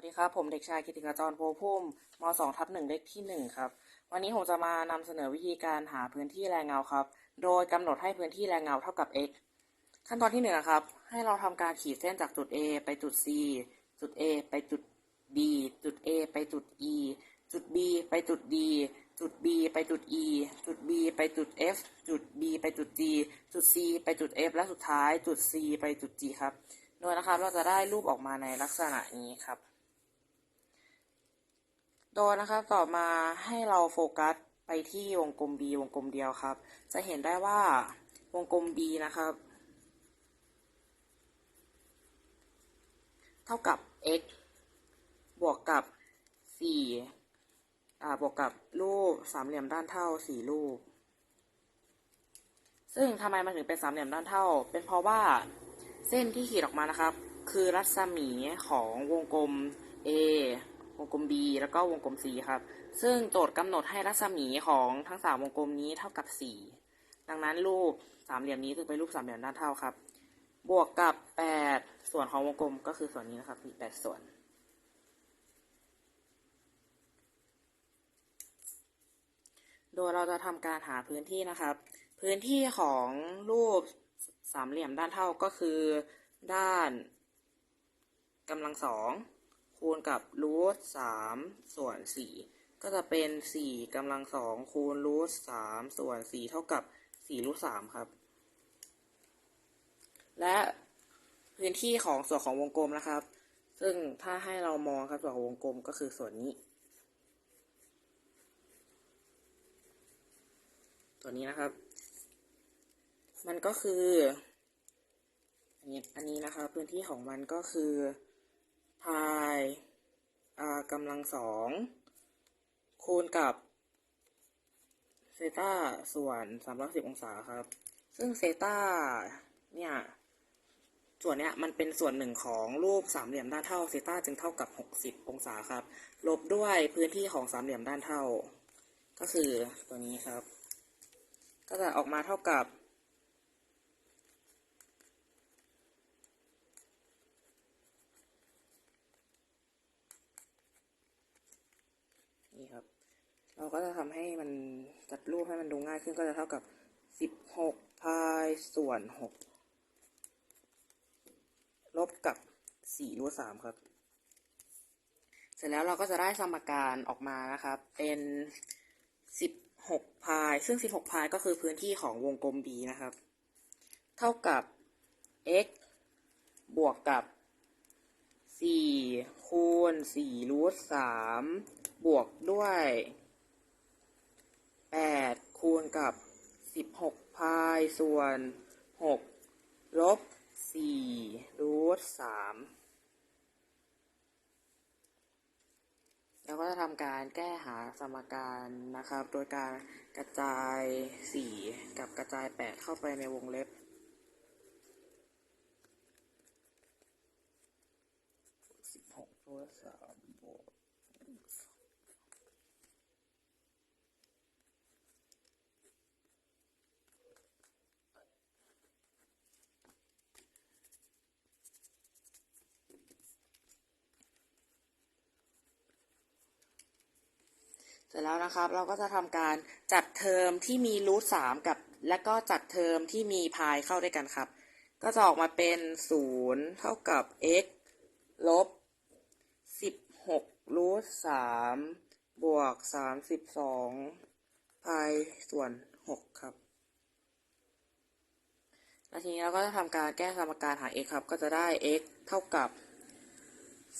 วัสดีครับ ผมเด็กชายกิติกาจรโพพุ่มม2ทับหนึ่งเลขที่หนึ่งครับ วันนี้ผมจะมานำเสนอวิธีการหาพื้นที่แรงเงาครับ โดยกำหนดให้พื้นที่แรงเงาเท่ากับ x ขั้นตอนที่หนึ่งนะครับ ให้เราทำการขีดเส้นจากจุด A ไปจุด C จุด A ไปจุด B จุด A ไปจุด E จุด B ไปจุด D จุด B ไปจุด E จุด B ไปจุด F จุด B ไปจุด G จุด C ไปจุด F และสุดท้ายจุด C ไปจุด G ครับ โดยนะครับเราจะได้รูปออกมาในลักษณะนี้ครับ โดยนะครับต่อมาให้เราโฟกัสไปที่วงกลม B วงกลมเดียวครับ จะเห็นได้ว่าวงกลม B นะครับ เท่ากับ x บวกกับ4อ่าบวกกับรูปสามเหลี่ยมด้านเท่า 4 รูป ซึ่งทำไมมันถึงเป็นสามเหลี่ยมด้านเท่า เป็นเพราะว่าเส้นที่ขีดออกมานะครับ คือรัศมีของวงกลม A วงกลม B แล้วก็วงกลม C ครับ ซึ่งโจทย์กำหนดให้รัศมีของทั้งสามวงกลมนี้เท่ากับ 4 ดังนั้นรูปสามเหลี่ยมนี้จึงเป็นรูปสามเหลี่ยมด้านเท่าครับ บวกกับ 8 ส่วนของวงกลมก็คือส่วนนี้นะครับมี8ส่วน โดยเราจะทำการหาพื้นที่นะครับ พื้นที่ของรูปสามเหลี่ยมด้านเท่าก็คือด้านกำลังสอง คูณกับรูทสามส่วนสี่ก็จะเป็นสี่กำลังสองคูณรูทสามส่วนสี่เท่ากับสี่รูทสามครับ และพื้นที่ของส่วนของวงกลมนะครับ ซึ่งถ้าให้เรามองครับส่วนของวงกลมก็คือส่วนนี้ ตัวนี้นะครับ มันก็คืออันนี้นนี้นะคะพื้นที่ของมันก็คือ พายอ่ากำลังสองคูณกับเซต้าส่วนสามร้อยสิบองศาครับ ซึ่งเซต้าเนี่ยส่วนเนี้ยมันเป็นส่วนหนึ่งของรูปสามเหลี่ยมด้านเท่าเซต้าจึงเท่ากับหกสิบองศาครับ ลบด้วยพื้นที่ของสามเหลี่ยมด้านเท่า ก็คือตัวนี้ครับ ก็จะออกมาเท่ากับ นี่ครับ เราก็จะทำให้มันจัดรูปให้มันดูง่ายขึ้นก็จะเท่ากับสิบหกพายส่วนหกลบกับสี่รูทสามครับ เสร็จแล้วเราก็จะได้สมการออกมานะครับ เป็นสิบหกพาย ซึ่งสิบหกพายก็คือพื้นที่ของวงกลม B นะครับ เท่ากับ x บวกกับสี่คูณสี่รูทสาม บวกด้วยแปดคูณกับสิบหกพายส่วนหกลบสี่รูทสามแล้วก็จะทำการแก้หาสมการนะครับ โดยการกระจายสี่กับกระจายแปดเข้าไปในวงเล็บสิบหกรูทสามบวก เสร็จแล้วนะครับเราก็จะทำการจัดเทอมที่มีรูทสามกับ และก็จัดเทอมที่มีพายเข้าด้วยกันครับ ก็จะออกมาเป็นศูนย์เท่ากับ x ลบสิบหกรูทสามบวกสามสิบสองพายส่วนหกครับแล้วทีนี้เราก็จะทำการแก้สมการหา x ครับ ก็จะได้ x เท่ากับ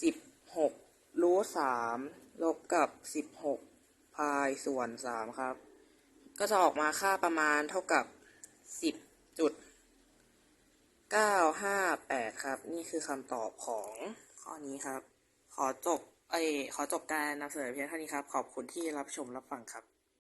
สิบหกรูทสามลบกับสิบหกายส่วนสามครับ ก็จะออกมาค่าประมาณเท่ากับสิบจุดเก้าห้าแปดครับ นี่คือคำตอบของข้อนี้ครับ ขอจบเอขอจบการนำเสนอเพียงเท่านี้ครับ ขอบคุณที่รับชมรับฟังครับ